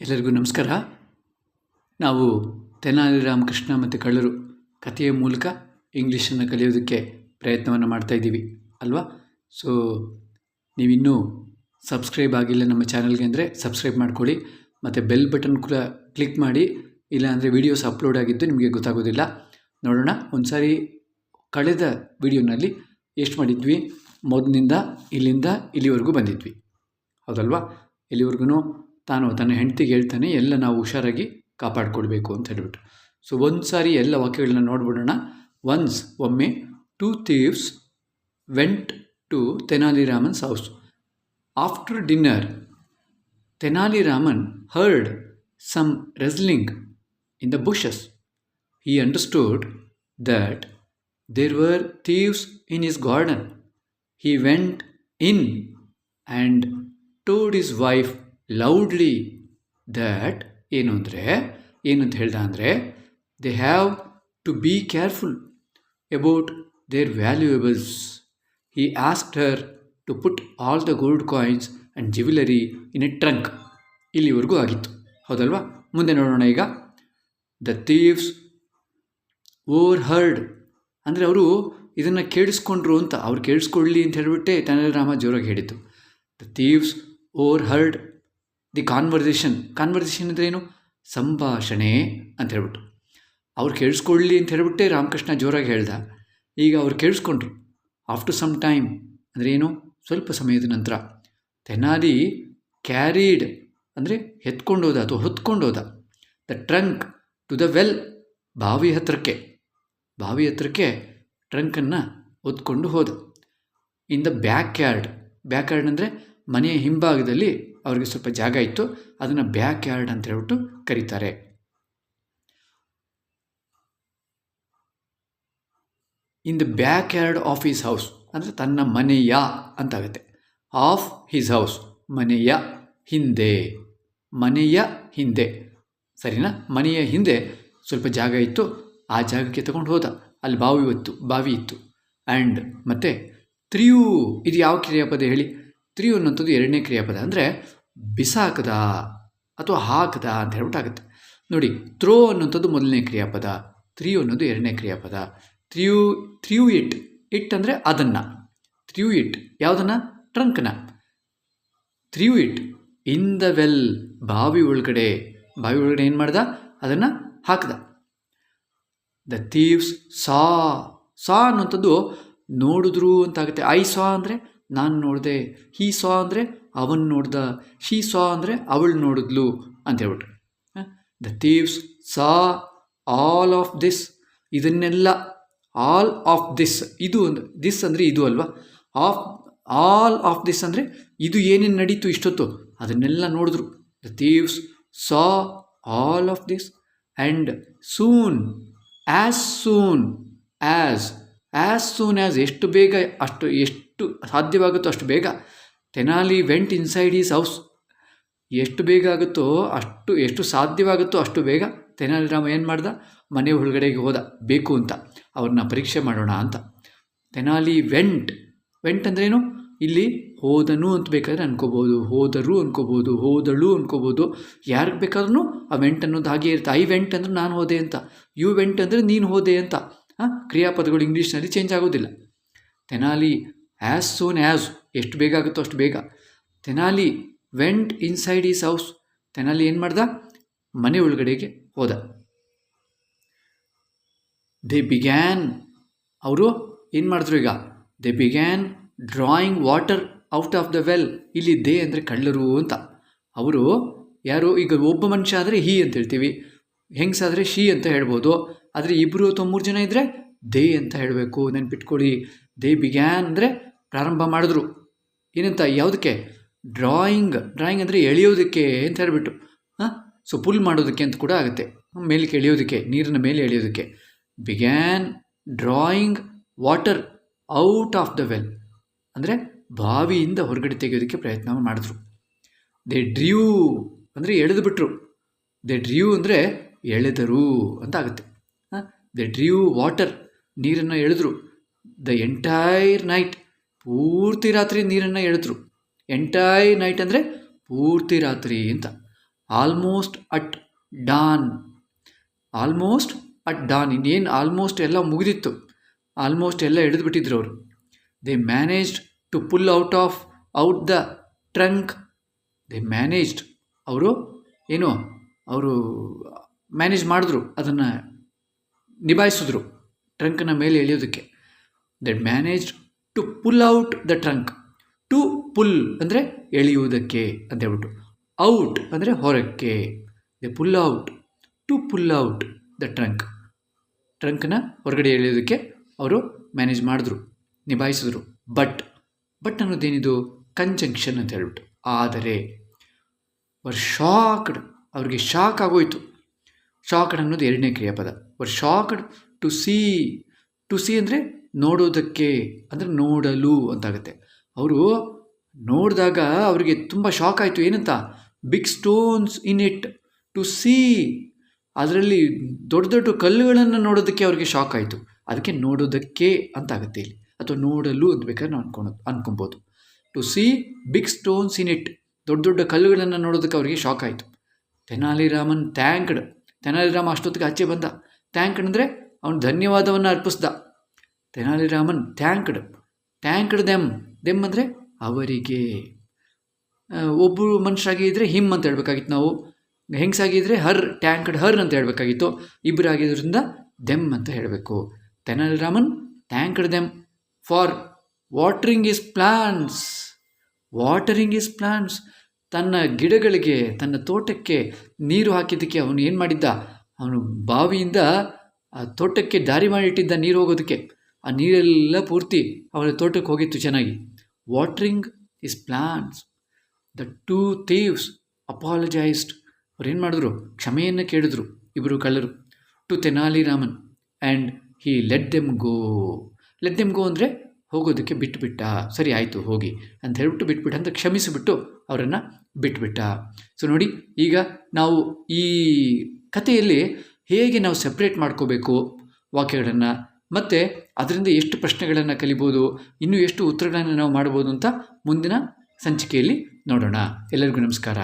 ಎಲ್ಲರಿಗೂ ನಮಸ್ಕಾರ. ನಾವು ತೆನಾಲಿ ರಾಮಕೃಷ್ಣ ಮತ್ತು ಕಳ್ಳರು ಕಥೆಯ ಮೂಲಕ ಇಂಗ್ಲೀಷನ್ನು ಕಲಿಯೋದಕ್ಕೆ ಪ್ರಯತ್ನವನ್ನು ಮಾಡ್ತಾ ಇದ್ದೀವಿ, ಅಲ್ವಾ? ಸೊ ನೀವಿನ್ನೂ ಸಬ್ಸ್ಕ್ರೈಬ್ ಆಗಿಲ್ಲ ನಮ್ಮ ಚಾನಲ್ಗೆ ಅಂದರೆ ಸಬ್ಸ್ಕ್ರೈಬ್ ಮಾಡ್ಕೊಳ್ಳಿ, ಮತ್ತು ಬೆಲ್ ಬಟನ್ ಕೂಡ ಕ್ಲಿಕ್ ಮಾಡಿ, ಇಲ್ಲಾಂದರೆ ವೀಡಿಯೋಸ್ ಅಪ್ಲೋಡ್ ಆಗಿದ್ದು ನಿಮಗೆ ಗೊತ್ತಾಗೋದಿಲ್ಲ. ನೋಡೋಣ ಒಂದು ಸಾರಿ ಕಳೆದ ವಿಡಿಯೋನಲ್ಲಿ ಎಷ್ಟು ಮಾಡಿದ್ವಿ? ಮೊದಲಿನಿಂದ ಇಲ್ಲಿಂದ, ಇಲ್ಲಿವರೆಗೂ ಬಂದಿದ್ವಿ. ಹೌದಲ್ವಾ? ಇಲ್ಲಿವರೆಗೂ ತಾನು ತನ್ನ ಹೆಂಡತಿಗೆ ಹೇಳ್ತಾನೆ, ಎಲ್ಲ ನಾವು ಹುಷಾರಾಗಿ ಕಾಪಾಡಿಕೊಳ್ಬೇಕು ಅಂತ ಹೇಳ್ಬಿಟ್ಟು ಸೊ ಒಂದು ಸಾರಿ ಎಲ್ಲ ವಾಕ್ಯಗಳನ್ನ ನೋಡ್ಬಿಡೋಣ. ಒನ್ಸ್ ಒಮ್ಮೆ two thieves went to Tenaliraman's house after dinner Tenaliraman heard some rustling in the bushes he understood that there were thieves in his garden He went in and told his wife loudly that ಏನು ಅಂದರೆ ಏನಂತ ಹೇಳ್ದ ಅಂದರೆ they have to be careful about their valuables he asked her to put all the gold coins and jewellery in a trunk ಇಲ್ಲಿವರೆಗೂ ಆಗಿತ್ತು. ಹೌದಲ್ವಾ? ಮುಂದೆ ನೋಡೋಣ ಈಗ. ದ ಥೀವ್ಸ್ ಓವರ್ ಹರ್ಡ್ ಅಂದರೆ ಅವರು ಇದನ್ನು ಕೇಳಿಸ್ಕೊಂಡ್ರು ಅಂತ. ಅವ್ರು ಕೇಳಿಸ್ಕೊಳ್ಳಿ ಅಂತ ಹೇಳಿಬಿಟ್ಟೆ. ರಾಮ ಜೋರಾಗಿ ಹೇಳಿದ್ದು. The thieves overheard the conversation conversation ಅಂದರೆ ಏನು? ಸಂಭಾಷಣೆ ಅಂತ ಹೇಳ್ಬಿಟ್ಟು. ಅವ್ರು ಕೇಳಿಸ್ಕೊಳ್ಳಿ ಅಂತ ಹೇಳಿಬಿಟ್ಟೆ ರಾಮಕೃಷ್ಣ ಜೋರಾಗಿ ಹೇಳ್ದ. ಈಗ ಅವ್ರು ಕೇಳಿಸ್ಕೊಂಡ್ರು. ಆಫ್ಟರ್ ಸಮ್ ಟೈಮ್ ಅಂದರೆ ಏನು? ಸ್ವಲ್ಪ ಸಮಯದ ನಂತರ. ತೆನಾಲಿ ಕ್ಯಾರಿಡ್ ಅಂದರೆ ಎತ್ಕೊಂಡೋದ ಅಥವಾ ಹೊತ್ಕೊಂಡೋದ the trunk to the well ಬಾವಿ ಹತ್ರಕ್ಕೆ. ಬಾವಿ ಹತ್ರಕ್ಕೆ ಟ್ರಂಕನ್ನು ಹೊತ್ಕೊಂಡು ಹೋದ. In the backyard backyard ಅಂದರೆ ಮನೆಯ ಹಿಂಭಾಗದಲ್ಲಿ ಅವ್ರಿಗೆ ಸ್ವಲ್ಪ ಜಾಗ ಇತ್ತು, ಅದನ್ನು ಬ್ಯಾಕ್ ಯಾರ್ಡ್ ಅಂತ ಹೇಳ್ಬಿಟ್ಟು ಕರೀತಾರೆ. In the backyard of his house, ಅಂದರೆ ತನ್ನ ಮನೆಯ ಅಂತಾಗುತ್ತೆ. ಆಫ್ ಹಿಸ್ ಹೌಸ್, ಮನೆಯ ಹಿಂದೆ ಮನೆಯ ಹಿಂದೆ. ಸರಿನಾ? ಮನೆಯ ಹಿಂದೆ ಸ್ವಲ್ಪ ಜಾಗ ಇತ್ತು, ಆ ಜಾಗಕ್ಕೆ ತಗೊಂಡು ಹೋದ. ಅಲ್ಲಿ ಬಾವಿ ಇತ್ತು ಬಾವಿ ಇತ್ತು. ಆ್ಯಂಡ್ ಮತ್ತು, ತ್ರಿಯು, ಇದು ಯಾವ ಕ್ರಿಯಾಪದ ಹೇಳಿ? ತ್ರಿಯು ಅನ್ನೋಂಥದ್ದು ಎರಡನೇ ಕ್ರಿಯಾಪದ. ಅಂದರೆ ಬಿಸಾಕದ ಅಥವಾ ಹಾಕದ ಅಂತ ಹೇಳ್ಬಿಟ್ಟು ಆಗುತ್ತೆ. ನೋಡಿ ಥ್ರೋ ಅನ್ನೋಂಥದ್ದು ಮೊದಲನೇ ಕ್ರಿಯಾಪದ, ತ್ರೀ ಅನ್ನೋದು ಎರಡನೇ ಕ್ರಿಯಾಪದ. ತ್ರಿಯು ತ್ರಿಯು ಇಟ್. ಇಟ್ ಅಂದರೆ ಅದನ್ನು. Threw it. ಯಾವುದನ್ನು? ಟ್ರಂಕ್ನ. Threw it. In the well, ಬಾವಿ ಒಳಗಡೆ. ಬಾವಿ ಒಳಗಡೆ ಏನು ಮಾಡ್ದ? ಅದನ್ನು ಹಾಕ್ದ. ದ ಥೀವ್ಸ್ ಸಾ. ಸಾ ಅನ್ನೋಂಥದ್ದು ನೋಡಿದ್ರು ಅಂತಾಗುತ್ತೆ. ಐ ಸಾ ಅಂದರೆ ನಾನು ನೋಡಿದೆ. ಹೀ ಸಾ ಅಂದರೆ ಅವನು ನೋಡ್ದ, ಶೀ ಸಾ ಅಂದರೆ ಅವಳು ನೋಡಿದ್ಲು ಅಂತ ಹೇಳ್ಬಿಟ್ರು. The thieves saw all of this ಇದನ್ನೆಲ್ಲ ಆಲ್ ಆಫ್ ದಿಸ್ ಇದು ಒಂದು ದಿಸ್ ಅಂದರೆ ಇದು ಅಲ್ವಾ? ಆಫ್ ಆಲ್ ಆಫ್ ದಿಸ್ ಅಂದರೆ ಇದು ಏನೇನು ನಡೀತು ಇಷ್ಟೊತ್ತು, ಅದನ್ನೆಲ್ಲ ನೋಡಿದ್ರು. The thieves saw all of this and soon as soon as as soon as ಎಷ್ಟು ಬೇಗ ಅಷ್ಟು, ಎಷ್ಟು ಸಾಧ್ಯವಾಗುತ್ತೋ ಅಷ್ಟು ಬೇಗ Tenali went inside his house. ಎಷ್ಟು ಬೇಗ ಆಗುತ್ತೋ ಅಷ್ಟು, ಎಷ್ಟು ಸಾಧ್ಯವಾಗುತ್ತೋ ಅಷ್ಟು ಬೇಗ ತೆನಾಲಿ ರಾಮ ಏನು ಮಾಡ್ದ? ಮನೆ ಒಳಗಡೆಗೆ ಹೋದ. ಬೇಕು ಅಂತ. ಅವ್ರನ್ನ ಪರೀಕ್ಷೆ ಮಾಡೋಣ ಅಂತ. ತೆನಾಲಿ ವೆಂಟ್. ವೆಂಟ್ ಅಂದ್ರೇನು? ಇಲ್ಲಿ ಹೋದನು ಅಂತ ಬೇಕಾದ್ರೆ ಅನ್ಕೋಬೋದು. ಹೋದರು ಅನ್ಕೋಬೋದು. ಹೋದಳು ಅನ್ಕೋಬೋದು. ಯಾರಿಗೆ ಬೇಕಾದ್ರೂ ಆ ವೆಂಟ್ ಅನ್ನೋದು ಹಾಗೆ ಇರುತ್ತೆ. ಐ ವೆಂಟ್ ಅಂದರೆ ನಾನು ಹೋದೆ ಅಂತ. ಯು ವೆಂಟ್ ಅಂದರೆ ನೀನು ಹೋದೆ ಅಂತ. ಹಾಂ ಕ್ರಿಯಾಪದಗಳು ಇಂಗ್ಲೀಷ್ನಲ್ಲಿ ಚೇಂಜ್ ಆಗೋದಿಲ್ಲ. ತೆನಾಲಿ ಆ್ಯಸ್ ಸೋನ್ ಆ್ಯಸ್ ಎಷ್ಟು ಬೇಗ ಆಗುತ್ತೋ ಅಷ್ಟು ಬೇಗ. Tenali went inside his house Tenali ಏನು ಮಾಡ್ದ? ಮನೆ ಒಳಗಡೆಗೆ ಹೋದ. ದೇ ಬಿಗ್ಯಾನ್ ಅವರು ಏನು ಮಾಡಿದ್ರು ಈಗ? They began drawing water out of the well ಇಲ್ಲಿ ದೇ ಅಂದರೆ ಕಳ್ಳರು ಅಂತ. ಅವರು ಯಾರು? ಈಗ ಒಬ್ಬ ಮನುಷ್ಯ ಆದರೆ ಹಿ ಅಂತ ಹೇಳ್ತೀವಿ. ಹೆಂಗಸಾದರೆ ಶಿ ಅಂತ ಹೇಳ್ಬೋದು. ಆದರೆ ಇಬ್ಬರು ಅಥವಾ ಮೂರು ಜನ ಇದ್ದರೆ ದೇ ಅಂತ ಹೇಳಬೇಕು. ನೆನ್ಪಿಟ್ಕೊಳ್ಳಿ. ದೇ ಬಿಗ್ಯಾನ್ ಅಂದರೆ ಪ್ರಾರಂಭ ಮಾಡಿದ್ರು. ಏನಂತ, ಯಾವುದಕ್ಕೆ? ಡ್ರಾಯಿಂಗ್ ಡ್ರಾಯಿಂಗ್ ಅಂದರೆ ಎಳೆಯೋದಕ್ಕೆ ಅಂತ ಹೇಳಿಬಿಟ್ಟು. ಹಾಂ? ಸೊ ಪುಲ್ ಮಾಡೋದಕ್ಕೆ ಅಂತ ಕೂಡ ಆಗುತ್ತೆ. ಮೇಲಕ್ಕೆ ಎಳೆಯೋದಕ್ಕೆ, ನೀರಿನ ಮೇಲೆ ಎಳೆಯೋದಕ್ಕೆ. Began drawing water out of the well ಅಂದರೆ ಬಾವಿಯಿಂದ ಹೊರಗಡೆ ತೆಗೆಯೋದಕ್ಕೆ ಪ್ರಯತ್ನ ಮಾಡಿದ್ರು. ದೇ ಡ್ರ್ಯೂ ಅಂದರೆ ಎಳೆದು ಬಿಟ್ಟರು ದೇ ಡ್ರ್ಯೂ ಅಂದರೆ ಎಳೆದರು ಅಂತ ಆಗುತ್ತೆ. ದೇ ಡ್ರ್ಯೂ ವಾಟರ್ ನೀರನ್ನು ಎಳೆದ್ರು. ದ ಎಂಟೈರ್ ನೈಟ್ ಪೂರ್ತಿ ರಾತ್ರಿ ನೀರನ್ನು ಎಳೆದ್ರು. ಎಂಟೈ ನೈಟ್ ಅಂದರೆ ಪೂರ್ತಿ ರಾತ್ರಿ ಅಂತ. Almost at dawn almost at dawn ಇನ್ನೇನು ಆಲ್ಮೋಸ್ಟ್ ಎಲ್ಲ ಮುಗಿದಿತ್ತು. ಆಲ್ಮೋಸ್ಟ್ ಎಲ್ಲ ಹಿಡಿದ್ಬಿಟ್ಟಿದ್ರು ಅವರು. They managed to pull out of out the trunk they managed ಅವರು ಏನು, ಅವರು ಮ್ಯಾನೇಜ್ ಮಾಡಿದ್ರು. ಅದನ್ನು ನಿಭಾಯಿಸಿದ್ರು. ಟ್ರಂಕ್ನ ಮೇಲೆ ಎಳೆಯೋದಕ್ಕೆ. That managed to pull out the trunk to pull ಅಂದರೆ ಎಳೆಯುವುದಕ್ಕೆ ಅಂತ ಹೇಳ್ಬಿಟ್ಟು. ಔಟ್ ಅಂದರೆ ಹೊರಕ್ಕೆ. The pull out to pull out the trunk ಟ್ರಂಕ್ನ ಹೊರಗಡೆ ಎಳೆಯೋದಕ್ಕೆ ಅವರು ಮ್ಯಾನೇಜ್ ಮಾಡಿದ್ರು, ನಿಭಾಯಿಸಿದ್ರು. ಬಟ್ ಬಟ್ ಅನ್ನೋದೇನಿದು? ಕಂಜಂಕ್ಷನ್ ಅಂತ ಹೇಳ್ಬಿಟ್ಟು. ಆದರೆ ವರ್ ಶಾಕ್ಡ್ ಅವ್ರಿಗೆ ಶಾಕ್ ಆಗೋಯಿತು. ಶಾಕ್ಡ್ ಅನ್ನೋದು ಎರಡನೇ ಕ್ರಿಯಾಪದ. Were shocked to see to see ಅಂದರೆ ನೋಡೋದಕ್ಕೆ, ಅಂದರೆ ನೋಡಲು ಅಂತಾಗುತ್ತೆ. ಅವರು ನೋಡಿದಾಗ ಅವರಿಗೆ ತುಂಬ ಶಾಕ್ ಆಯಿತು. ಏನಂತ? Big stones in it to see ಅದರಲ್ಲಿ ದೊಡ್ಡ ದೊಡ್ಡ ಕಲ್ಲುಗಳನ್ನು ನೋಡೋದಕ್ಕೆ ಅವ್ರಿಗೆ ಶಾಕ್ ಆಯಿತು. ಅದಕ್ಕೆ ನೋಡೋದಕ್ಕೆ ಅಂತ ಆಗುತ್ತೆ ಇಲ್ಲಿ. ಅಥವಾ ನೋಡಲು ಅಂತ ಬೇಕಾದ್ರೆ ನಾವು ಅನ್ಕೊಳೋ ಅನ್ಕೊಬೋದು to see big stones in it ದೊಡ್ಡ ದೊಡ್ಡ ಕಲ್ಲುಗಳನ್ನು ನೋಡೋದಕ್ಕೆ ಅವರಿಗೆ ಶಾಕ್ ಆಯಿತು. ತೆನಾಲಿರಾಮನ್ ಥ್ಯಾಂಕ್ಡ್ ತೆನಾಲಿರಾಮ ಅಷ್ಟೊತ್ತಿಗೆ ಆಚೆ ಬಂದ. ಥ್ಯಾಂಕ್ಡ್ ಅಂದರೆ ಅವನು ಧನ್ಯವಾದವನ್ನು ಅರ್ಪಿಸ್ದ. ತೆನಾಲಿರಾಮನ್ ಟ್ಯಾಂಕ್ಡ್ ಟ್ಯಾಂಕ್ಡ್ ದೆಮ್ ದೆಮ್ ಅಂದರೆ ಅವರಿಗೆ. ಒಬ್ಬರು ಮನುಷ್ಯರಾಗಿ ಇದ್ದರೆ ಹಿಮ್ ಅಂತ ಹೇಳ್ಬೇಕಾಗಿತ್ತು ನಾವು. ಹೆಂಗಸಾಗಿದ್ದರೆ ಹರ್, ಟ್ಯಾಂಕ್ಡ್ ಹರ್ ಅಂತ ಹೇಳಬೇಕಾಗಿತ್ತು. ಇಬ್ಬರಾಗಿದ್ದರಿಂದ ದೆಮ್ ಅಂತ ಹೇಳಬೇಕು. Tenaliraman, thanked them. For watering his plants, watering his plants. ತನ್ನ ಗಿಡಗಳಿಗೆ, ತನ್ನ ತೋಟಕ್ಕೆ ನೀರು ಹಾಕಿದ್ದಕ್ಕೆ ಅವನು ಏನು ಮಾಡಿದ್ದ? ಅವನು ಬಾವಿಯಿಂದ ಆ ತೋಟಕ್ಕೆ ದಾರಿ ಮಾಡಿಟ್ಟಿದ್ದ ನೀರು ಹೋಗೋದಕ್ಕೆ. ಆ ನೀರೆಲ್ಲ ಪೂರ್ತಿ ಅವನ ತೋಟಕ್ಕೆ ಹೋಗಿತ್ತು ಚೆನ್ನಾಗಿ. Watering his plants the two thieves apologised ಏನು ಮಾಡಿದ್ರು? ಕ್ಷಮೆಯನ್ನು ಕೇಳಿದ್ರು ಇಬ್ಬರು ಕಳ್ಳರು. To Tenali Raman and he let them go let them go ಅಂದರೆ ಹೋಗೋದಕ್ಕೆ ಬಿಟ್ಟುಬಿಟ್ಟ ಸರಿ, ಆಯಿತು, ಹೋಗಿ ಅಂತ ಹೇಳ್ಬಿಟ್ಟು ಬಿಟ್ಬಿಟ್ಟ ಅಂತ ಕ್ಷಮಿಸಿಬಿಟ್ಟು ಅವರನ್ನು ಬಿಟ್ಬಿಟ್ಟ. ಸೊ ನೋಡಿ, ಈಗ ನಾವು ಈ ಕಥೆಯಲ್ಲಿ ಹೇಗೆ ನಾವು ಸಪ್ರೇಟ್ ಮಾಡ್ಕೋಬೇಕು ವಾಕ್ಯಗಳನ್ನು? ಮತ್ತು ಅದರಿಂದ ಎಷ್ಟು ಪ್ರಶ್ನೆಗಳನ್ನು ಕಲಿಬೋದು, ಇನ್ನೂ ಎಷ್ಟು ಉತ್ತರಗಳನ್ನು ನಾವು ಮಾಡ್ಬೋದು ಅಂತ ಮುಂದಿನ ಸಂಚಿಕೆಯಲ್ಲಿ ನೋಡೋಣ. ಎಲ್ಲರಿಗೂ ನಮಸ್ಕಾರ.